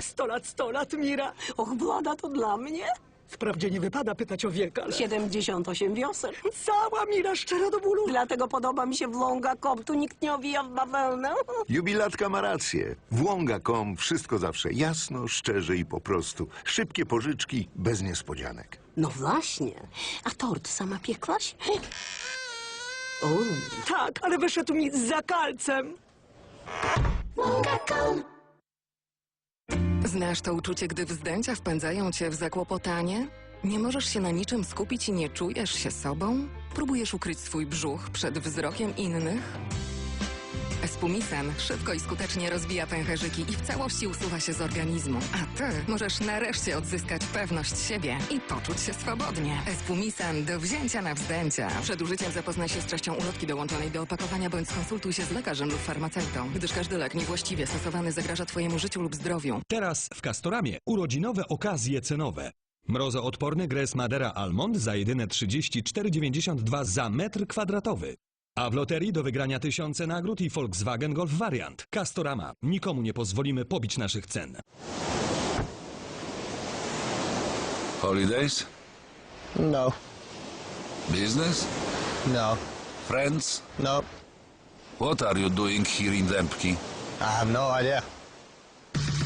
Sto lat, sto lat, Mira. Och, blada to dla mnie? Wprawdzie nie wypada pytać o wiek, ale... 78 wiosen. Cała Mira szczera do bólu. Dlatego podoba mi się wląga kop, tu nikt nie owija w bawełnę. Jubilatka ma rację. Włąga.com wszystko zawsze jasno, szczerze i po prostu. Szybkie pożyczki, bez niespodzianek. No właśnie. A tort sama piekłaś? O, Tak, ale wyszedł mi za kalcem. Znasz to uczucie, gdy wzdęcia wpędzają cię w zakłopotanie? Nie możesz się na niczym skupić i nie czujesz się sobą? Próbujesz ukryć swój brzuch przed wzrokiem innych? Espumisan szybko i skutecznie rozbija pęcherzyki i w całości usuwa się z organizmu. A ty możesz nareszcie odzyskać pewność siebie i poczuć się swobodnie. Espumisan do wzięcia na wzdęcia. Przed użyciem zapoznaj się z treścią ulotki dołączonej do opakowania bądź skonsultuj się z lekarzem lub farmaceutą, gdyż każdy lek niewłaściwie stosowany zagraża twojemu życiu lub zdrowiu. Teraz w Castoramie urodzinowe okazje cenowe. Mrozoodporny Gres Madera Almond za jedyne 34,92 za metr kwadratowy. A w loterii do wygrania tysiące nagród i Volkswagen Golf Variant. Castorama. Nikomu nie pozwolimy pobić naszych cen. Holidays? No, Business? no, Friends? no. What are you doing here in Dębki? I have no idea.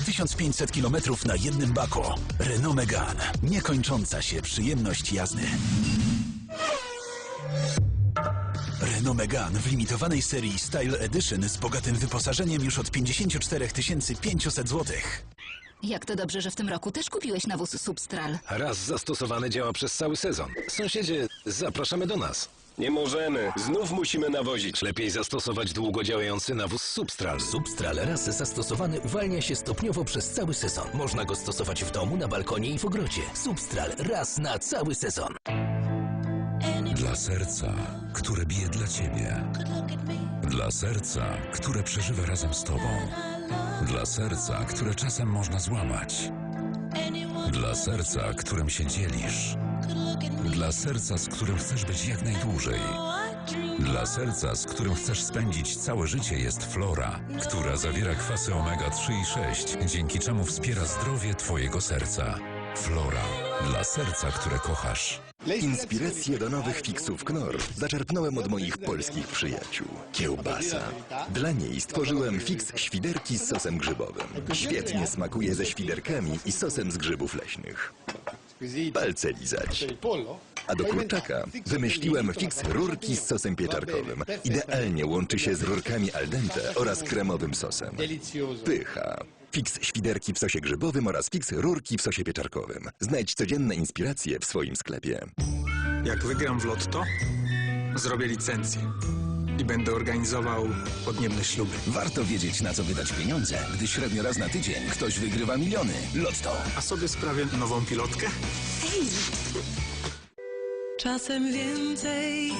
1500 km na jednym bako. Renault Megane. Niekończąca się przyjemność jazdy. Renault Megane w limitowanej serii Style Edition z bogatym wyposażeniem już od 54 500 zł. Jak to dobrze, że w tym roku też kupiłeś nawóz Substral. Raz zastosowany działa przez cały sezon. Sąsiedzie, zapraszamy do nas. Nie możemy. Znów musimy nawozić. Lepiej zastosować długo działający nawóz Substral. Substral raz zastosowany uwalnia się stopniowo przez cały sezon. Można go stosować w domu, na balkonie i w ogrodzie. Substral raz na cały sezon. Dla serca, które bije dla ciebie. Dla serca, które przeżywa razem z tobą. Dla serca, które czasem można złamać. Dla serca, którym się dzielisz. Dla serca, z którym chcesz być jak najdłużej. Dla serca, z którym chcesz spędzić całe życie jest Flora, która zawiera kwasy omega-3 i 6, dzięki czemu wspiera zdrowie twojego serca. Flora. Dla serca, które kochasz. Inspiracje do nowych fiksów Knorr zaczerpnąłem od moich polskich przyjaciół. Kiełbasa. Dla niej stworzyłem fiks świderki z sosem grzybowym. Świetnie smakuje ze świderkami i sosem z grzybów leśnych. Palce lizać. A do kurczaka wymyśliłem fiks rurki z sosem pieczarkowym. Idealnie łączy się z rurkami al dente oraz kremowym sosem. Pycha. Fiks świderki w sosie grzybowym oraz fiks rurki w sosie pieczarkowym. Znajdź codzienne inspiracje w swoim sklepie. Jak wygram w lotto, zrobię licencję i będę organizował podniebne śluby. Warto wiedzieć, na co wydać pieniądze, gdy średnio raz na tydzień ktoś wygrywa miliony. Lotto. A sobie sprawię nową pilotkę? Czasem więcej